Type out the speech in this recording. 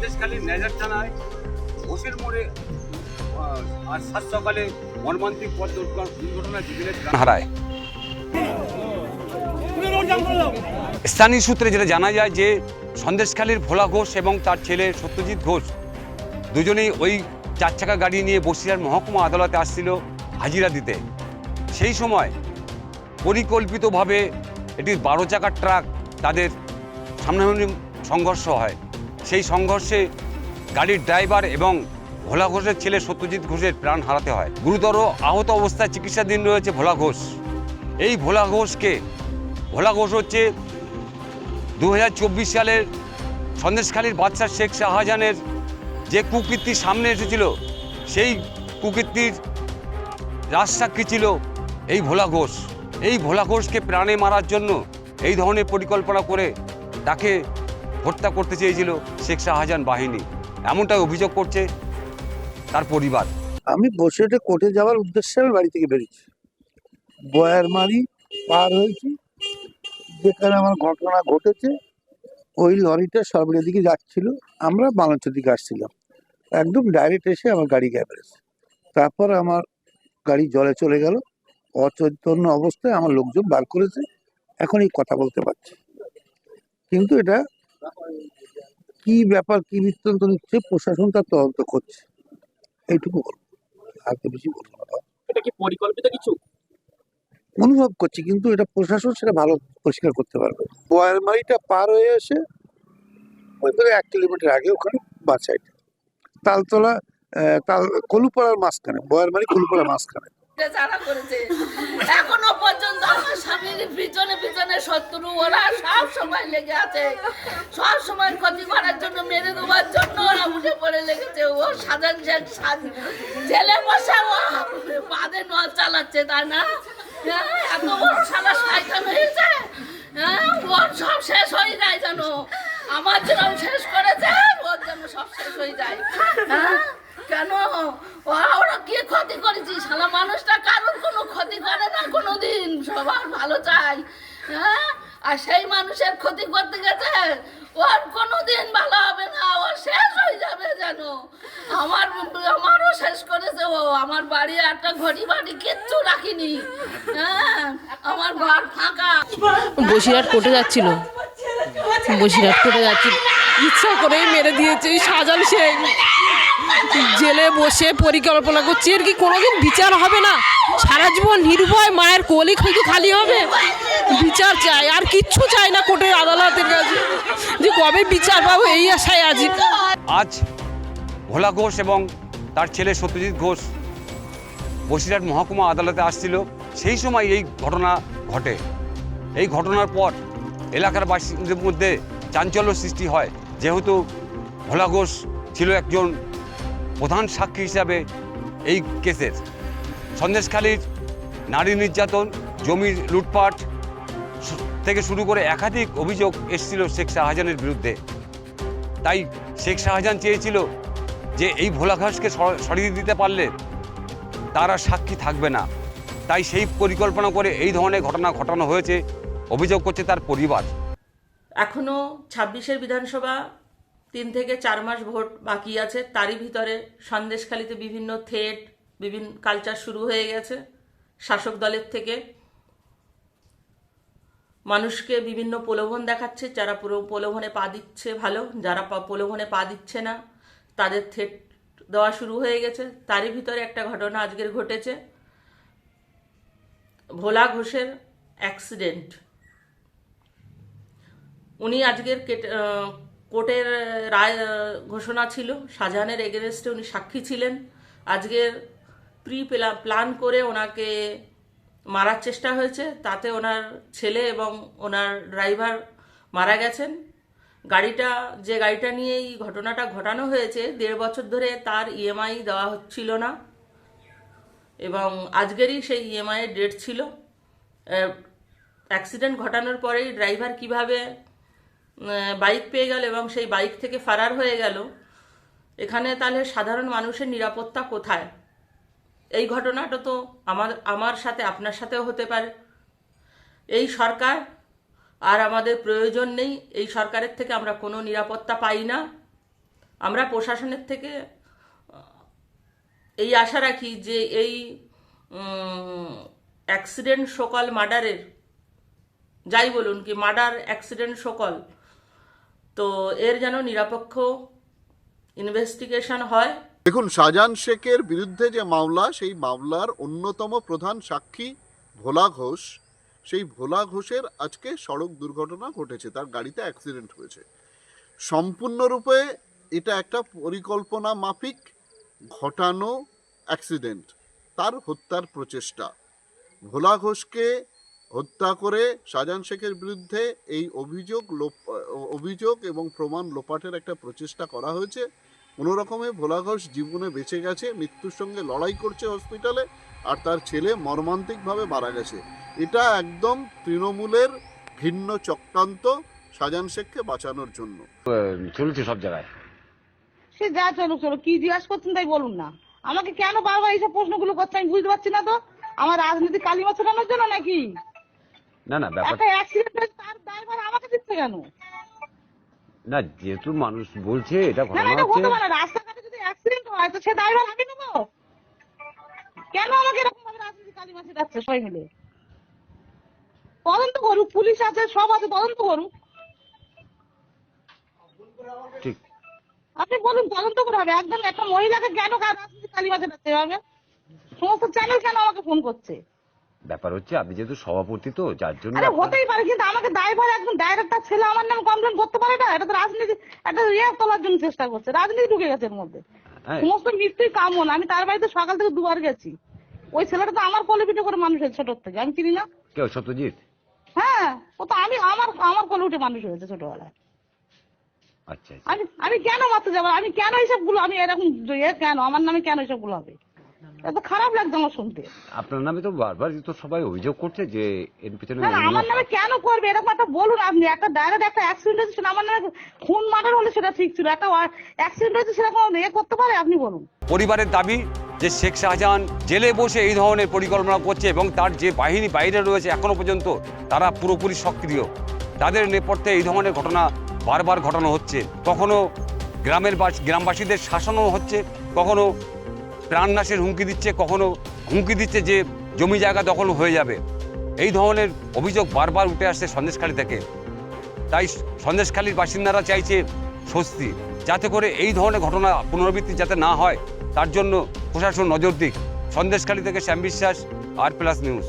সন্দেশখালীর নেজার থানায় ঘোষের মোড়ে আজ সাত সকালে মর্মান্তিক পথ দুর্ঘ- দুর্ঘটনায় দুজনের প্রাণ হারায়। স্থানীয় সূত্রে যেটা জানা যায় যে সন্দেশখালীর ভোলা ঘোষ এবং তার ছেলে সত্যজিৎ ঘোষ দুজনেই ওই চার চাকা গাড়ি নিয়ে বসিরহাট মহকুমা আদালতে আসছিল হাজিরা দিতে। সেই সময় পরিকল্পিতভাবে একটি বারো চাকার ট্রাক তাদের সামনাসামনি সংঘর্ষ হয়। সেই সংঘর্ষে গাড়ির ড্রাইভার এবং ভোলা ঘোষের ছেলে সত্যজিৎ ঘোষের প্রাণ হারাতে হয়। গুরুতর আহত অবস্থায় চিকিৎসাধীন রয়েছে ভোলা ঘোষ। এই ভোলা ঘোষকে, ভোলা ঘোষ হচ্ছে দু হাজার চব্বিশ সালের সন্দেশখালীর বাদশাহ শেখ শাহজাহানের যে কুকীর্তি সামনে এসেছিল, সেই কুকীর্তির রাজসাক্ষী ছিল এই ভোলা ঘোষ। এই ভোলা ঘোষকে প্রাণে মারার জন্য এই ধরনের পরিকল্পনা করে তাকে হত্যা করতে চেয়েছিল শেখ শাহজাহান বাহিনী। এমনটাই অভিযোগ করছে তার পরিবার। আমি বসেটে কোর্টে যাওয়ার উদ্দেশ্যে আমি বাড়ি থেকে বেরিয়েছি। বয়ারমারি পার হয়েছি। যেখানে আমার ঘটনা ঘটেছে, ওই লরিটা সরবরের দিকে যাচ্ছিল। আমরা বাংলাদেশের দিকে আসছিলাম। একদম ডাইরেক্ট এসে আমার গাড়ি গ্যাপেছে তারপর আমার গাড়ি জলে চলে গেল। অচৈতন্য অবস্থায় আমার লোকজন বার করেছে। এখন এই কথা বলতে পারছি। কিন্তু এটা কি ব্যাপার কি বৃত্তান্ত নিচ্ছে প্রশাসন তার তদন্ত করছে। এইটুকু বলব আর তো বেশি বলব না। এটা কি পরিকল্পিত কিছু? অনুভব করছি কিন্তু এটা প্রশাসন সেটা ভালো পরিষ্কার করতে পারবে বয়ারমারিটা পার হয়ে এসে ওই এক কিলোমিটার আগে ওখানে বাস সাইড তালতলা তাল কলুপাড়ার মাঝখানে বয়ারমারি কলুপাড়ার মাঝখানে। যারা করেছে এখনও পর্যন্ত আমার স্বামীর পিছনে পিছনে শত্রু ওরা সব সময় লেগে আছে। সব সময় ক্ষতি করার জন্য মেরে দেওয়ার জন্য ওরা উঠে পড়ে লেগেছে। ও সাজান শেখ সাজ- জেলে বসে ও বাদে নল চালাচ্ছে তাই না? হ্যাঁ, এত বড় সালা শয়তান হয়েছে। হ্যাঁ ওর সব শেষ হয়ে যায় জানো আমার যেরকম শেষ করেছে ওর জন্য সব শেষ হয়ে যায়। হ্যাঁ কেন ওরা কি ক্ষতি করেছি? শালা মানুষটা কারোর কোনো ক্ষতি করে না কোনো দিন সবার ভালো চাই হ্যাঁ? আর সেই মানুষের ক্ষতি করতে গেছে ওর কোনো দিন ভালো হবে না। ও শেষ হয়ে যাবে যেন। আমার আমারও শেষ করেছে ও। আমার বাড়ি একটা ঘড়ি বাড়ি কিচ্ছু রাখিনি হ্যাঁ? আমার ঘর ফাঁকা। বসিরহাট কোর্টে যাচ্ছিল। বসিরহাট কোর্টে যাচ্ছিল। ইচ্ছা করেই মেরে দিয়েছে সাজান শেখ জেলে বসে পরিকল্পনা করছি, এর কি কোনোদিন বিচার হবে না? সারা জীবন নির্ভয় মায়ের কোলি হয়তো খালি হবে। বিচার চাই, আর কিচ্ছু চাই না কোর্টের আদালতের কাছে। যে কবে বিচার পাবো এই আশায় আছি। আজ ভোলা ঘোষ এবং তার ছেলে সত্যজিৎ ঘোষ বসিরহাট মহকুমা আদালতে আসছিল। সেই সময় এই ঘটনা ঘটে। এই ঘটনার পর এলাকার বাসিন্দাদের মধ্যে চাঞ্চল্য সৃষ্টি হয়। যেহেতু ভোলা ঘোষ ছিল একজন প্রধান সাক্ষী হিসাবে এই কেসের। সন্দেশখালীর নারী নির্যাতন জমির লুটপাট থেকে শুরু করে একাধিক অভিযোগ এসেছিল শেখ শাহজাহানের বিরুদ্ধে। তাই শেখ শাহজাহান চেয়েছিল যে এই ভোলা ঘাসকে সরিয়ে দিতে পারলে তারা সাক্ষী থাকবে না। তাই সেই পরিকল্পনা করে এই ধরনের ঘটনা ঘটানো হয়েছে। অভিযোগ করছে তার পরিবার। এখনও ছাব্বিশের বিধানসভা তিন থেকে চার মাস ভোট বাকি আছে। তারই ভিতরে সন্দেশখালিতে বিভিন্ন থ্রেট, বিভিন্ন কালচার শুরু হয়ে গেছে শাসক দলের থেকে। মানুষকে বিভিন্ন প্রলোভন দেখাচ্ছে, যারা পুরো প্রলোভনে পা দিচ্ছে ভালো, যারা প্রলোভনে পা দিচ্ছে না, তাদের থ্রেট দেওয়া শুরু হয়ে গেছে। তারই ভিতরে একটা ঘটনা আজকের ঘটেছে। ভোলা ঘোষের অ্যাক্সিডেন্ট উনি আজকের কেট- কোর্টের রায় ঘোষণা ছিল। শাহজাহানের এগেনস্টে উনি সাক্ষী ছিলেন। আজকের প্রি প্ল্যান করে ওনাকে মারার চেষ্টা হয়েছে। তাতে ওনার ছেলে এবং ওনার ড্রাইভার মারা গেছেন। গাড়িটা, যে গাড়িটা নিয়ে এই ঘটনাটা ঘটানো হয়েছে, দেড় বছর ধরে তার ইএমআই দেওয়া হচ্ছিল না। এবং আজকেরই সেই ইএমআই এর ডেট ছিল। অ্যাক্সিডেন্ট ঘটানোর পরেই ড্রাইভার কীভাবে বাইক পেয়ে গেল এবং সেই বাইক থেকে ফারার হয়ে গেল। এখানে তাহলে সাধারণ মানুষের নিরাপত্তা কোথায়? এই ঘটনাটা তো আমার আমার সাথে, আপনার সাথেও হতে পারে। এই সরকার, আর আমাদের প্রয়োজন নেই। এই সরকারের থেকে আমরা কোনো নিরাপত্তা পাই না। আমরা প্রশাসনের থেকে এই আশা রাখি যে এই অ্যাক্সিডেন্ট সকল মার্ডারের যাই বলুন কি মার্ডার অ্যাক্সিডেন্ট সকল তো এর যেন নিরপেক্ষ ইনভেস্টিগেশন হয়। দেখুন, শাহজাহান শেখের বিরুদ্ধে যে মামলা, সেই মামলার অন্যতম প্রধান সাক্ষী ভোলা ঘোষ। সেই ভোলা ঘোষের আজকে সড়ক দুর্ঘটনা ঘটেছে, তার গাড়িতে অ্যাক্সিডেন্ট হয়েছে। সম্পূর্ণরূপে এটা একটা পরিকল্পনা মাফিক, ঘটানো অ্যাক্সিডেন্ট তার হত্যার প্রচেষ্টা। ভোলা ঘোষকে হত্যা করে শাহজাহান শেখের বিরুদ্ধে এই অভিযোগ লোপ অভিযোগ এবং প্রমাণ লোপাটের একটা প্রচেষ্টা করা হয়েছে। কোনো রকমে ভোলা ঘোষ জীবনে বেঁচে গেছে মৃত্যুর সঙ্গে লড়াই করছে হসপিটালে আর তার ছেলে মর্মান্তিকভাবে মারা গেছে। এটা একদম তৃণমূলের ভিন্ন চক্রান্ত শাহজাহান শেখকে বাঁচানোর জন্য। চলছে সব জায়গায়। সে যা চলো চলো কি জিজ্ঞাসা করছেন তাই বলুন না। আমাকে কেন বারবার এইসব প্রশ্নগুলো করছে আমি বুঝতে পারছি না তো। আমার রাজনীতি কালিমা ছোটানোর জন্য নাকি? না না ব্যাপার একটা অ্যাক্সিডেন্ট হয়েছে তার ড্রাইভার আমাকে দিচ্ছে কেন? না যেহেতু মানুষ বলছে এটা না ঘটনা এটা হচ্ছে হতে পারে না। রাস্তাঘাটে যদি অ্যাক্সিডেন্ট হয় তো সে ড্রাইভার আমি নেব? কেন আমাকে এরকম ভাবে রাজনীতি কালিমা ছেটাচ্ছে সবাই মিলে? তদন্ত করুক পুলিশ আছে সব আছে তদন্ত করুক। ঠিক। আপনি বলুন তদন্ত করে হবে। একদম একটা মহিলাকে কেন কার রাজনীতি কালিমা ছেটাচ্ছে এভাবে? সমস্ত চ্যানেল কেন আমাকে ফোন করছে? ব্যাপার হচ্ছে আপনি যেহেতু সভাপতি তো যার জন্য আরে হতেই পারে কিন্তু আমাকে ড্রাইভার একজন ডাইরেক্টর ছেলে আমার নাম কমপ্লেন করতে পারে না? এটা তো রাজনীতি একটা ইয়ে তোলার জন্য চেষ্টা করছে। রাজনীতি ঢুকে গেছে এর মধ্যে। হ্যাঁ। সমস্ত মিস্ত্রি কামন। আমি তার বাড়িতে সকাল থেকে দুবার গেছি। ওই ছেলেটা তো আমার কোলে পিঠে করে মানুষ হয়েছে ছোট থেকে। আমি চিনি না। কেউ? সত্যজিৎ? হ্যাঁ ও তো আমি আমার আমার কোলে উঠে মানুষ হয়েছে ছোটবেলায়। আচ্ছা আচ্ছা। আমি আমি কেন মারতে যাব? আমি কেন এইসবগুলো আমি এরকম কেন? আমার নামে কেন এইসবগুলো হবে? এত খারাপ লাগছে আমার শুনতে। আপনার নামে তো বারবার তো সবাই অভিযোগ করছে যে এর পিছনে না না, আমার নামে কেন করবে? এরকম একটা বলুন আপনি একটা ডাইরেক্ট একটা অ্যাক্সিডেন্ট হয়েছে আমার নামে খুন মার্ডার হলে সেটা ঠিক ছিল। একটা অ্যাক্সিডেন্ট হয়েছে সেরকম কোনো ইয়ে করতে পারে? আপনি বলুন। পরিবারের দাবি যে শেখ শাহজাহান জেলে বসে এই ধরনের পরিকল্পনা করছে এবং তার যে বাহিনী বাইরে রয়েছে এখনও পর্যন্ত তারা পুরোপুরি সক্রিয়। তাদের নেপথ্যে এই ধরনের ঘটনা বারবার ঘটানো হচ্ছে। কখনো গ্রামের বাস- গ্রামবাসীদের শাসনও হচ্ছে কখনো প্রাণনাশের হুমকি দিচ্ছে, কখনো হুমকি দিচ্ছে যে জমি জায়গা দখল হয়ে যাবে। এই ধরনের অভিযোগ বারবার উঠে আসছে সন্দেশখালী থেকে। তাই সন্দেশখালীর বাসিন্দারা চাইছে স্বস্তি, যাতে করে এই ধরনের ঘটনা পুনরাবৃত্তি যাতে না হয়। তার জন্য প্রশাসন নজর দিক। সন্দেশখালী থেকে শ্যাম বিশ্বাস, আর প্লাস নিউজ।